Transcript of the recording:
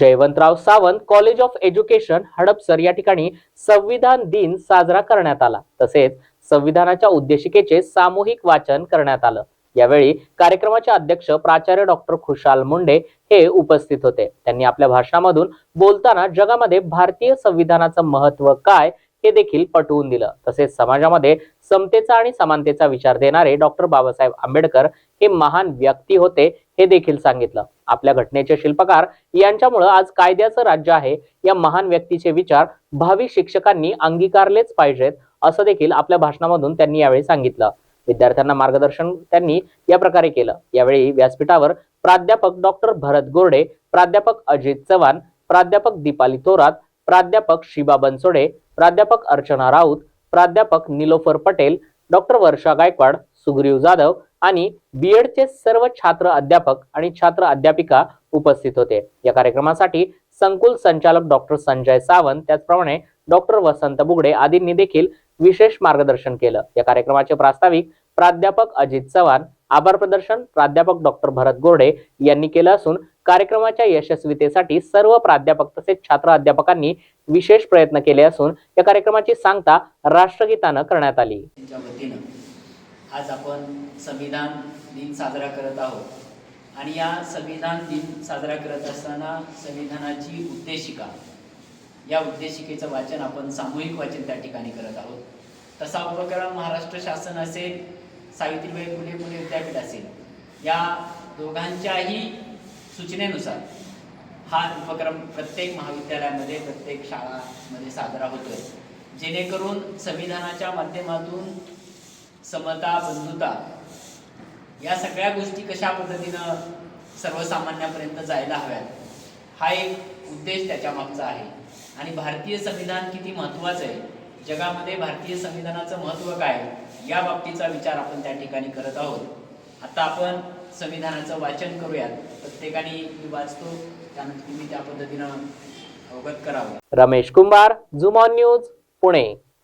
Jaywantrao Sawant college of education Hadapsar या ठिकाणी संविधान दिन साजरा करण्यात आला. तसेच संविधानाच्या उद्देशिकेचे सामूहिक वाचन करण्यात आलं. यावेळी कार्यक्रमाचे अध्यक्ष प्राचार्य डॉक्टर खुशाल मुंडे हे उपस्थित होते. त्यांनी आपल्या भाषणामधून बोलताना जगामध्ये भारतीय संविधानाचं महत्त्व काय हे देखील पटवून दिलं. तसेच समाजामध्ये समतेचा आणि समानतेचा विचार देणारे डॉक्टर बाबासाहेब आंबेडकर हे महान व्यक्ती होते हे देखील सांगितलं. आपल्या घटनेचे शिल्पकार यांच्यामुळं आज कायद्याचं राज्य आहे. या महान व्यक्तीचे विचार भावी शिक्षकांनी अंगीकारलेच पाहिजेत असं देखील आपल्या भाषणामधून त्यांनी यावेळी सांगितलं. विद्यार्थ्यांना मार्गदर्शन त्यांनी या प्रकारे केलं. यावेळी व्यासपीठावर प्राध्यापक डॉक्टर भरत गोरडे प्राध्यापक अजित चव्हाण प्राध्यापक दीपाली थोरात प्राध्यापक शिबा बनसोडे प्राध्यापक अर्चना राऊत प्राध्यापक निलोफर पटेल डॉक्टर वर्षा गायकवाड सुग्रीव जाधव आणि बीएडचे सर्व छात्र अध्यापक आणि छात्र अध्यापिका उपस्थित होते. या कार्यक्रमासाठी संकुल संचालक डॉक्टर संजय सावंत त्याचप्रमाणे डॉक्टर वसंत बुगडे आदींनी देखील विशेष मार्गदर्शन केलं. या कार्यक्रमाचे प्रास्ताविक प्राध्यापक अजित चव्हाण आभार प्रदर्शन प्राध्यापक डॉक्टर भरत गोरडे यांनी केलं असून कार्यक्रमाच्या यशस्वीतेसाठी सर्व प्राध्यापक तसेच छात्र अध्यापकांनी विशेष प्रयत्न केले असून या कार्यक्रमाची सांगता राष्ट्रगीतानं करण्यात आली. वतीनं आज आपण संविधान दिन साजरा करत आहोत. आणि या संविधान दिन साजरा करत असताना संविधानाची उद्देशिका या उद्देशिकेचं वाचन आपण सामूहिक वाचन त्या ठिकाणी करत आहोत. तसा उपक्रम महाराष्ट्र शासन असेल सावित्रीबाई फुले पुणे विद्यापीठ असेल या दोघांच्याही सूचनेनुसार हा उपक्रम प्रत्येक महाविद्यालयामध्ये प्रत्येक शाळामध्ये साजरा होतोय. जेणेकरून संविधानाच्या माध्यमातून समता बंधुता या सगळ्या गोष्टी कशा पद्धतीनं सर्वसामान्यापर्यंत जायला हव्यात हा एक उद्देश त्याच्या मागचा आहे. आणि भारतीय संविधान किती महत्त्वाचं आहे? जगामध्ये भारतीय संविधानाचं महत्त्व काय? या बाबतीचा विचार आपण त्या ठिकाणी करत आहोत. आता आपण संविधानाचं वाचन करूयात. प्रत्येकाने मी वाचतो त्यानंतर तुम्ही त्या पद्धतीनं अवगत करावं. रमेश कुंभार झुमॉन न्यूज पुणे.